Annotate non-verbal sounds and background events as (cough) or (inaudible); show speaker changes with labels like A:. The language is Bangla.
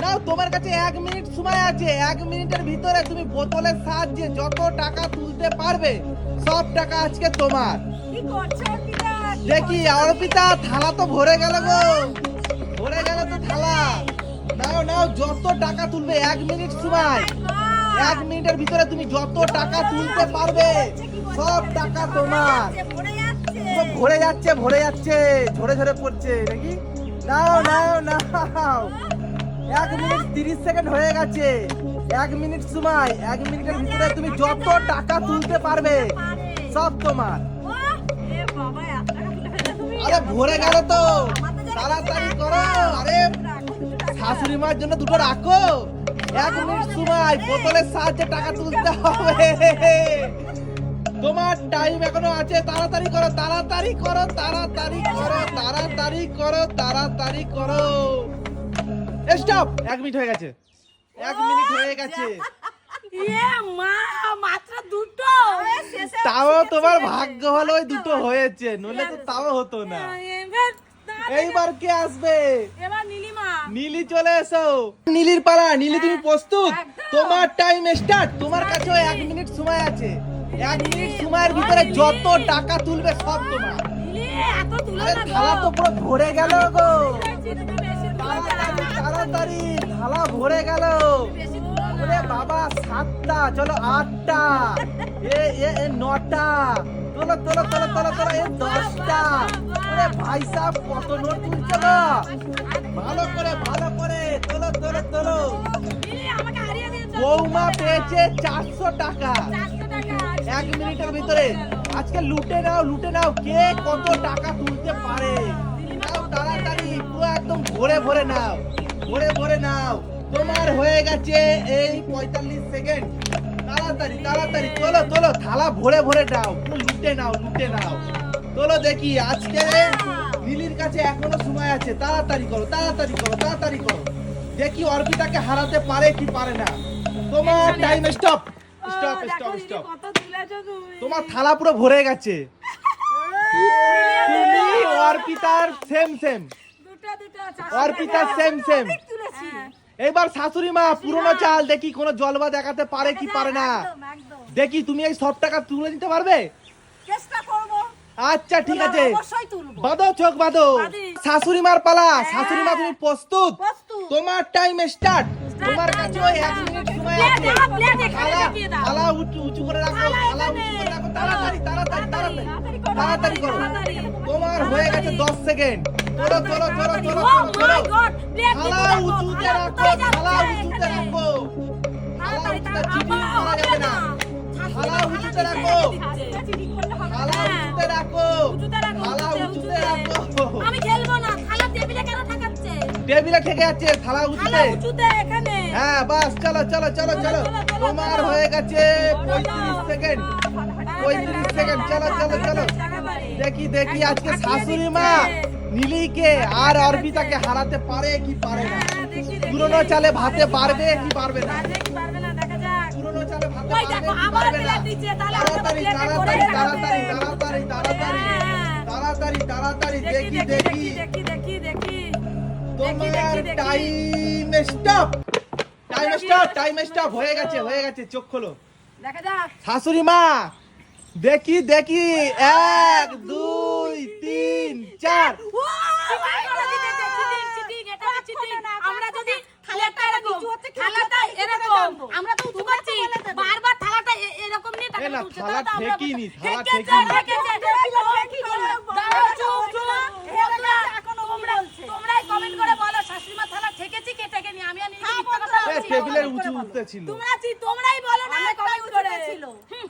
A: নাও তোমার কাছে এক মিনিট সময় আছে। এক মিনিটের ভিতরে তুমি বোতলের সাহায্যে যত টাকা তুলতে পারবে সব টাকা আজকে তোমার। দেখি? অর্পিতা থালা তো ভরে গেল গো। ভরে গেল তো থালা। নাও নাও যত টাকা তুলবে এক মিনিট সময়। এক মিনিটের ভিতরে তুমি যত টাকা তুলতে পারবে সব টাকা তোমার। ভরে যাচ্ছে। ভরে যাচ্ছে ঝরে ঝরে পড়ছে নাকি নাও নাও নাও। এক মিনিট তিরিশ সেকেন্ড হয়ে গেছে এক মিনিট সময়, এক মিনিটের ভিতরে তুমি যত টাকা তুলতে পারবে, সব তোমার। আরে ভরে গেল তো তাড়াতাড়ি করো আরে। শাশুড়ি মার জন্য দুটো রাখো এক মিনিট সময়, বোতলের সাহায্যে টাকা তুলতে হবে তোমার টাইম এখনও আছে, তাড়াতাড়ি করো তাড়াতাড়ি করো তাড়াতাড়ি করো তাড়াতাড়ি করো তাড়াতাড়ি করো স্টপ এক মিনিট হয়ে গেছে। এক মিনিট হয়ে গেছে।
B: ইয়ে মা মাত্র দুটো।
A: তাও তোমার ভাগ্য হলো ওই দুটো হয়েছে নইলে তো তাও হতো না। এইবার কে আসবে?
B: এবার নীলিমা।
A: নীলি চলে এসো। নীলির পালা নীলি তুমি প্রস্তুত? তোমার টাইম স্টার্ট তোমার কাছে এক মিনিট সময় আছে। এক মিনিট সময়ের ভিতরে যত টাকা তুলবে সব তোমার।
B: নীলি এত তুলো
A: আরে
B: না গো।
A: থালা তো পুরো ভরে গেল গো। তাড়াতাড়ি থালা ভরে গেল। বাবা, সাতটা, চলো আটটা। এ এ নটা। তোলো তোলো তোলো তোলো তোলো, এ, দশটা। ওরে ভাই সাহেব, কত নোট তুলছে ভালো করে ভালো করে, তোলো তোলো তোলো। বৌমা পেয়েছে চারশো টাকা। এক মিনিটের ভিতরে। আজকে লুটে নাও লুটে নাও। কে কত টাকা তুলতে পারে? পুরো একদম ভরে ভরে নাও ভরে ভরে নাও। তোমার হয়ে গেছে এই পঁয়তাল্লিশ সেকেন্ড তাড়াতাড়ি তাড়াতাড়ি তোলো তোলো থালা ভরে ভরে নাও লুটে নাও লুটে নাও। তোলো দেখি আজকে লিলির কাছে এখনও সময় আছে। তাড়াতাড়ি করো তাড়াতাড়ি করো তাড়াতাড়ি করো। দেখি অর্পিতাকে হারাতে পারে কি পারে না। তোমার time stop stop stop stop তোমার থালা পুরো ভরে গেছে। (laughs) তুমি অর্পিতার সেম সেম
B: দুটো
A: সেম সেম এবার শাশুড়ি মা পুরনো চাল দেখি কোনো জলবা দেখাতে পারে কি পারে না। দেখি তুমি এই সব টাকা তুলে দিতে পারবে? আচ্ছা ঠিক আছে।
C: অবশ্যই
A: বাদো চোখ বাদো। শাশুড়ি মার পালা। শাশুড়ি মা তুমি প্রস্তুত?
C: প্রস্তুত।
A: তোমার টাইম স্টার্ট তোমার কাছে ওই এক মিনিট সময় আছে। থালা উঁচু উঁচু করে রাখো
B: থালা
A: উঁচু করে রাখো। তাড়াতাড়ি তাড়াতাড়ি তাড়াতাড়ি
C: তাড়াতাড়ি করো।
A: তোমার হয়ে গেছে 10 সেকেন্ড চলো চলো চলো চলো চলো থালা উঁচুতে রাখো থালা উঁচুতে রাখো থালা উঁচুতে চিটিং করা যাবে না। থালা উঁচুতে রাখো। থালা
B: হ্যাঁ।
A: উঁচুতে রাখো। থালা
B: উঁচুতে।
A: রাখো।
B: আমি খেলব না থালা টেবিলে কেন ঠাকাচ্ছে?
A: টেবিলে ঠেকে যাচ্ছে থালা উঁচুতে।
B: উঁচুতে এখানে।
A: হ্যাঁ বাস চলো চলো চলো চলো তোমার হয়ে গেছে
B: চলো,
A: পঁয়ত্রিশ
B: চলো।
A: সেকেন্ড পঁয়ত্রিশ সেকেন্ড চলো চলো চলো। দেখি দেখি আজকে শাশুড়ি মা নীলিকে আর অর্পিতাকে হারাতে পারে কি পারে না? পুরনো চালে ভাতে পারবে কি পারবে না? পুরনো চালে ভাতে পারবে না? তাড়াতাড়ি তাড়াতাড়ি তাড়াতাড়ি তাড়াতাড়ি তাড়াতাড়ি তাড়াতাড়ি তাড়াতাড়ি দেখি দেখি তোমার। Time stop time stop time stop হয়ে গেছে হয়ে গেছে চোখ খোলো।
B: দেখা যাক।
A: শাশুড়ি মা দেখি দেখি। এক দুই তিন চার।
B: আমার যদি থালাটা এরকম, থালাটা এরকম, তো বারবার থালাটা এরকম নিয়ে টাকা তুলছে,
A: থালা ঠেকিনি, থালা ঠেকিনি।
B: তোমরাই করে বলো, থালা ঠেকেছি কে ঠেকেনি? আমি আর নীলিমা কথা বলছি।
A: টেবিলের উঁচু উঠতে ছিল।
B: তোমরা চি- তোমরাই বলো না comment করে।
C: ছিল।
B: হুম,